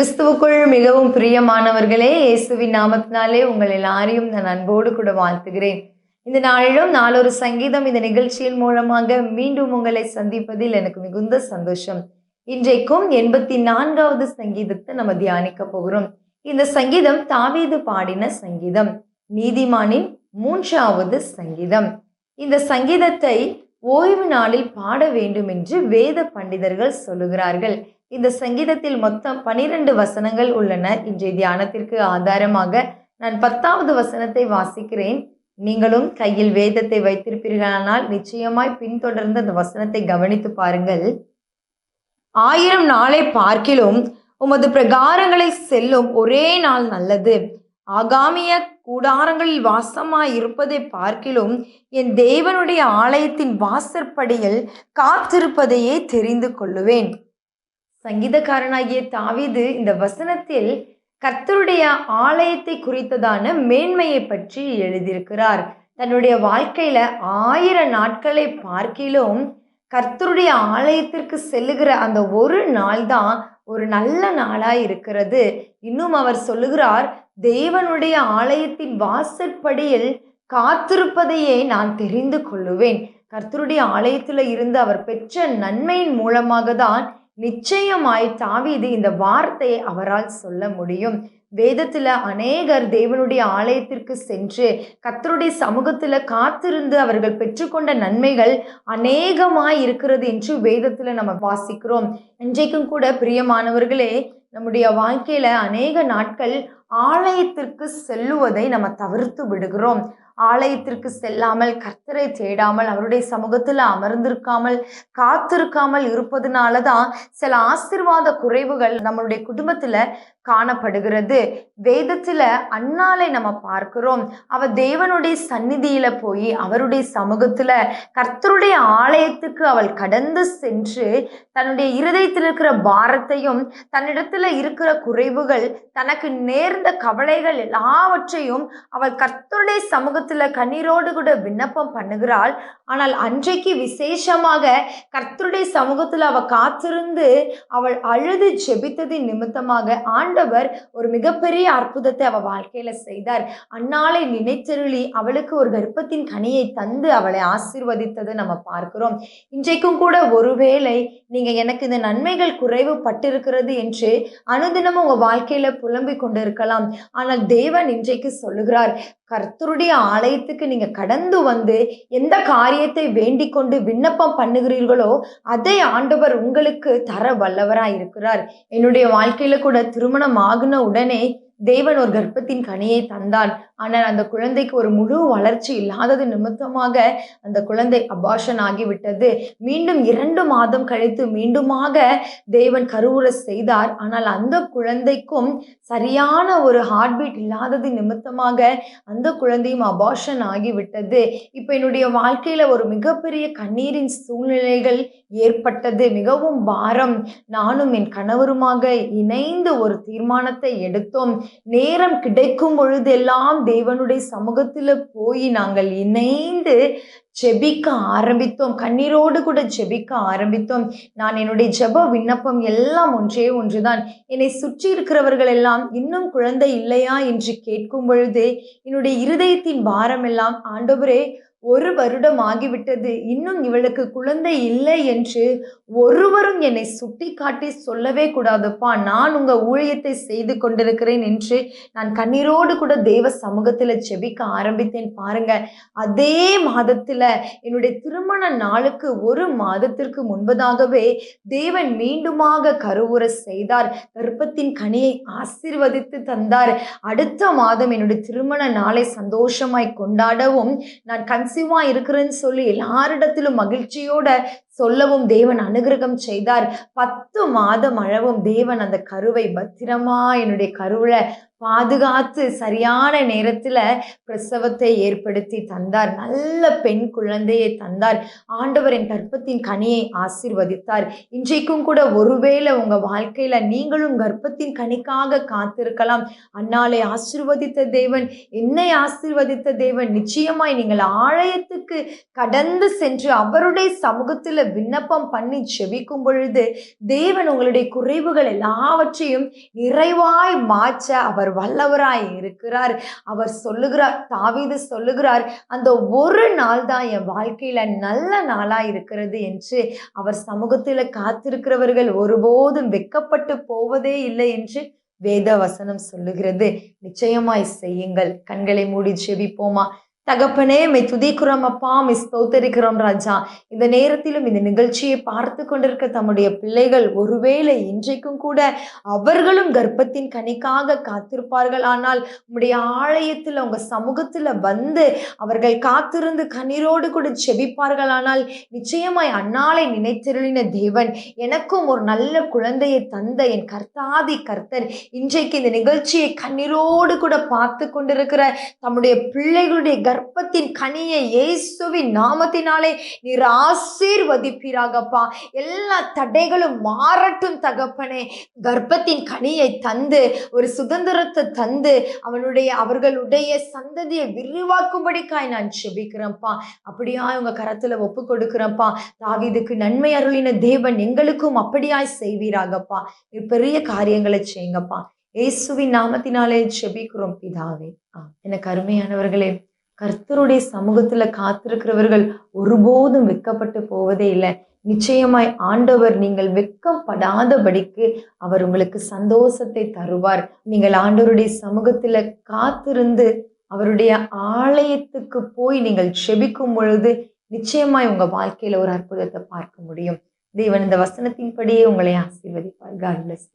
கிறிஸ்துவுக்குள் மிகவும் பிரியமானவர்களே இயேசுவின் நாமத்தினாலே உங்கள் எல்லாரையும் நான் அன்போடு கூட வாழ்த்துகிறேன். இந்த நாளிலும் நாளொரு சங்கீதம் இந்த நிகழ்ச்சியின் மூலமாக மீண்டும் உங்களை சந்திப்பதில் எனக்கு மிகுந்த சந்தோஷம். இன்றைக்கும் எண்பத்தி நான்காவது சங்கீதத்தை நம்ம தியானிக்க போகிறோம். இந்த சங்கீதம் தாவீது பாடின சங்கீதம். நீதிமானின் மூன்றாவது சங்கீதம். இந்த சங்கீதத்தை ஓய்வு நாளில் பாட வேண்டும் என்று வேத பண்டிதர்கள் சொல்லுகிறார்கள். இந்த சங்கீதத்தில் மொத்தம் பனிரெண்டு வசனங்கள் உள்ளன. இன்றைய தியானத்திற்கு ஆதாரமாக நான் பத்தாவது வசனத்தை வாசிக்கிறேன். நீங்களும் கையில் வேதத்தை வைத்திருப்பீர்களானால் நிச்சயமாய் பின்தொடர்ந்து அந்த வசனத்தை கவனித்து பாருங்கள். ஆயிரம் நாளை பார்க்கிலும் உமது பிரகாரங்களை செல்லும் ஒரே நாள் நல்லது. ஆகாமிய கூடாரங்களில் வாசமாய் இருப்பதை பார்க்கிலும் என் தேவனுடைய ஆலயத்தின் வாசற்படியில் காத்திருப்பதையே தெரிந்து கொள்ளுவேன். சங்கீதக்காரனாகிய தாவீது இந்த வசனத்தில் கர்த்தருடைய ஆலயத்தை குறித்ததான மேன்மையை பற்றி எழுதியிருக்கிறார். தன்னுடைய வாழ்க்கையில ஆயிரம் நாட்களை பார்க்கிலும் கர்த்தருடைய ஆலயத்திற்கு செல்லுகிற அந்த ஒரு நாள் தான் ஒரு நல்ல நாளாக இருக்கிறது. இன்னும் அவர் சொல்லுகிறார் தேவனுடைய ஆலயத்தின் வாசற்படியில் காத்திருப்பதையே நான் தெரிந்து கொள்ளுவேன். கர்த்தருடைய ஆலயத்தில் இருந்து அவர் பெற்ற நன்மையின் மூலமாக தான் நிச்சயமாய் தாவீது இந்த வார்த்தையை அவரால் சொல்ல முடியும். வேதத்தில் அநேகர் தேவனுடைய ஆலயத்திற்கு சென்று கத்தருடைய சமூகத்தில் காத்திருந்து அவர்கள் பெற்றுக்கொண்ட நன்மைகள் அநேகமாய் இருக்கிறது என்று வேதத்தில் நம்ம வாசிக்கிறோம். இன்றைக்கும் கூட பிரியமானவர்களே நம்முடைய வாழ்க்கையில் அநேக நாட்கள் ஆலயத்திற்கு செல்லுவதை நம்ம தவிர்த்து விடுகிறோம். ஆலயத்திற்கு செல்லாமல் கர்த்தரை தேடாமல் அவருடைய சமூகத்தில் அமர்ந்திருக்காமல் காத்திருக்காமல் இருப்பதுனால தான் சில ஆசிர்வாத குறைவுகள் நம்மளுடைய குடும்பத்தில் காணப்படுகிறது. வேதத்தில் அண்ணாலை நம்ம பார்க்கிறோம். அவ தேவனுடைய சந்நிதியில போய் அவருடைய சமூகத்தில் கர்த்தருடைய ஆலயத்துக்கு அவள் கடந்து சென்று தன்னுடைய இருதயத்தில் இருக்கிற பாரத்தையும் தன்னிடத்துல இருக்கிற குறைவுகள் தனக்கு நேர்ந்த கவலைகள் எல்லாவற்றையும் அவள் கர்த்தருடைய சமூகத்தில் கண்ணீரோடு கூட விண்ணப்பம் பண்ணுகிறாள். ஆனால் அன்றைக்கு விசேஷமாக கர்த்தருடைய சமூகத்தில் அவள் காத்திருந்து அவள் அழுது ஜெபித்ததின் நிமித்தமாக ஆண் ஆண்டவர் ஒரு மிகப்பெரிய அற்புதத்தை அவள் வாழ்க்கையில செய்தார். அன்னாலை நினைச்சருளி அவளுக்கு ஒரு கர்ப்பத்தின் கனியை தந்து அவளை ஆசிர்வதித்ததை நம்ம பார்க்கிறோம். இன்றைக்கும் கூட ஒருவேளை நீங்க எனக்கு இந்த நன்மைகள் குறைவு பட்டிருக்கிறது என்று அனுதினமும் உங்க வாழ்க்கையில புலம்பிக் கொண்டிருக்கலாம். ஆனால் தேவன் இன்றைக்கு சொல்லுகிறார் கர்த்தருடைய ஆலயத்துக்கு நீங்க கடந்து வந்து எந்த காரியத்தை வேண்டிக் கொண்டு விண்ணப்பம் பண்ணுகிறீர்களோ அதை ஆண்டவர் உங்களுக்கு தர வல்லவராய் இருக்கிறார் என்னுடைய வாழ்க்கையில கூட திருமணம் ஆகுன உடனே தேவன் ஒரு கர்ப்பத்தின் கனியை தந்தான் ஆனால் அந்த குழந்தைக்கு ஒரு முழு வளர்ச்சி இல்லாதது நிமித்தமாக அந்த குழந்தை அபாஷன் ஆகிவிட்டது. மீண்டும் இரண்டு மாதம் கழித்து மீண்டுமாக தேவன் கருவுற செய்தார். ஆனால் அந்த குழந்தைக்கும் சரியான ஒரு ஹார்ட் பீட் இல்லாதது நிமித்தமாக அந்த குழந்தையும் அபாஷன் ஆகிவிட்டது. இப்போ என்னுடைய வாழ்க்கையில் ஒரு மிகப்பெரிய கண்ணீரின் சூழ்நிலைகள் ஏற்பட்டது. மிகவும் பாரம். நானும் என் கணவருமாக இணைந்து ஒரு தீர்மானத்தை எடுத்தோம். நேரம் கிடைக்கும் பொழுதெல்லாம் தேவனுடைய சமூகத்தில் போய் நாங்கள் இணைந்து ஜெபிக்க ஆரம்பித்தோம். கண்ணீரோடு கூட ஜெபிக்க ஆரம்பித்தோம். நான் என்னுடைய ஜெப விண்ணப்பம் எல்லாம் ஒன்றே ஒன்றுதான். என்னை சுற்றி இருக்கிறவர்கள் எல்லாம் இன்னும் குழந்தை இல்லையா? என்று கேட்கும் பொழுது என்னுடைய இருதயத்தின் பாரம் எல்லாம் ஆண்டவரே ஒரு வருடம் ஆகிவிட்டது. இன்னும் இவளுக்கு குழந்தை இல்லை என்று ஒருவரும் என்னை சுட்டி காட்டி சொல்லவே கூடாதுப்பா. நான் உங்க ஊழியத்தை செய்து கொண்டிருக்கிறேன் என்று நான் கண்ணீரோடு கூட தேவ சமூகத்துல ஜெபிக்க ஆரம்பித்தேன். பாருங்க அதே மாதத்துல என்னுடைய திருமண நாளுக்கு ஒரு மாதத்திற்கு முன்பதாகவே தேவன் மீண்டுமாக கருவுற செய்தார். கர்ப்பத்தின் கனியை ஆசீர்வதித்து தந்தார். அடுத்த மாதம் என்னுடைய திருமண நாளை சந்தோஷமாய் கொண்டாடவும் நான் கன்சீவா இருக்கிறேன்னு சொல்லி எல்லாரிடத்திலும் மகிழ்ச்சியோட சொல்லவும் தேவன் அனுகிரகம் செய்தார். பத்து மாதம் அளவும் தேவன் அந்த கருவை பத்திரமா என்னுடைய கருவுல பாதுகாத்து சரியான நேரத்தில் பிரசவத்தை ஏற்படுத்தி தந்தார். நல்ல பெண் குழந்தையை தந்தார். ஆண்டவர் கர்ப்பத்தின் கனியை ஆசீர்வதித்தார். இன்றைக்கும் கூட ஒருவேளை உங்கள் வாழ்க்கையில் நீங்களும் கர்ப்பத்தின் கனிக்காக காத்திருக்கலாம். அன்னாலை ஆசீர்வதித்த தேவன் என்னை ஆசிர்வதித்த தேவன் நிச்சயமாய் நீங்கள் ஆலயத்துக்கு கடந்து சென்று அவருடைய சமூகத்தில் விண்ணப்பம் பண்ணி செவிக்கும் பொழுது தேவன் உங்களுடைய குறைவுகள் எல்லாவற்றையும் நிறைவாய் மாற்ற அவர் வல்லவராய் இருக்கிறார். அவர் சொல்லுகிறார் தாவீது சொல்லுகிறார் அந்த ஒரு நாள் தான் என் வாழ்க்கையில நல்ல நாளா இருக்கிறது என்று அவர் சமூகத்தில் காத்திருக்கிறவர்கள் ஒருபோதும் வெக்கப்பட்டு போவதே இல்லை என்று வேத வசனம் சொல்லுகிறது. நிச்சயமாய் செய்யுங்கள். கண்களை மூடி செவிப்போமா தகப்பனே மை துதிக்கிறோம் அப்பா மை ஸ்தோத்தரிக்கிறோம் ராஜா. இந்த நேரத்திலும் இந்த நிகழ்ச்சியை பார்த்து கொண்டிருக்க தம்முடைய பிள்ளைகள் ஒருவேளை இன்றைக்கும் கூட அவர்களும் கர்ப்பத்தின் கனிக்காக காத்திருப்பார்கள் ஆனால் உங்களுடைய ஆலயத்தில் உங்க சமூகத்துல வந்து அவர்கள் காத்திருந்து கண்ணீரோடு கூட செபிப்பார்கள் ஆனால் நிச்சயமாய் அன்னாலை நினைத்திருளின தேவன் எனக்கும் ஒரு நல்ல குழந்தையை தந்த என் கர்த்தாதி கர்த்தர் இன்றைக்கு இந்த நிகழ்ச்சியை கண்ணீரோடு கூட பார்த்து கொண்டிருக்கிற தம்முடைய பிள்ளைகளுடைய கர்ப்பத்தின் கனியை இயேசுவின் நாமத்தினாலே நீர் ஆசீர்வதிப்பீராகப்பா. எல்லா தடைகளும் மாறட்டும் தகப்பனே. கர்ப்பத்தின் கனியை தந்து ஒரு சுதந்திரத்தை தந்து அவனுடைய அவர்களுடைய சந்ததியை விரிவாக்கும்படிக்காய் நான் செபிக்கிறேன்ப்பா. அப்படியா உங்க கரத்துல ஒப்பு கொடுக்கிறேன்ப்பா தாவிதுக்கு நன்மை அருளின தேவன் எங்களுக்கும் அப்படியாய் செய்வீராகப்பா. நீர் பெரிய காரியங்களை செய்யுங்கப்பா. இயேசுவின் நாமத்தினாலே செபிக்கிறோம் பிதாவே. ஆ எனக்கு அருமையானவர்களே கர்த்தருடைய சமூகத்துல காத்திருக்கிறவர்கள் ஒருபோதும் வெக்கப்பட்டு போவதே இல்லை. நிச்சயமாய் ஆண்டவர் நீங்கள் வெக்கப்படாதபடிக்கு அவர் உங்களுக்கு சந்தோஷத்தை தருவார். நீங்கள் ஆண்டவருடைய சமூகத்துல காத்திருந்து அவருடைய ஆலயத்துக்கு போய் நீங்கள் செபிக்கும் பொழுது நிச்சயமாய் உங்க வாழ்க்கையில ஒரு அற்புதத்தை பார்க்க முடியும். தேவன் இந்த வசனத்தின்படியே உங்களை ஆசீர்வதிப்பார். God bless.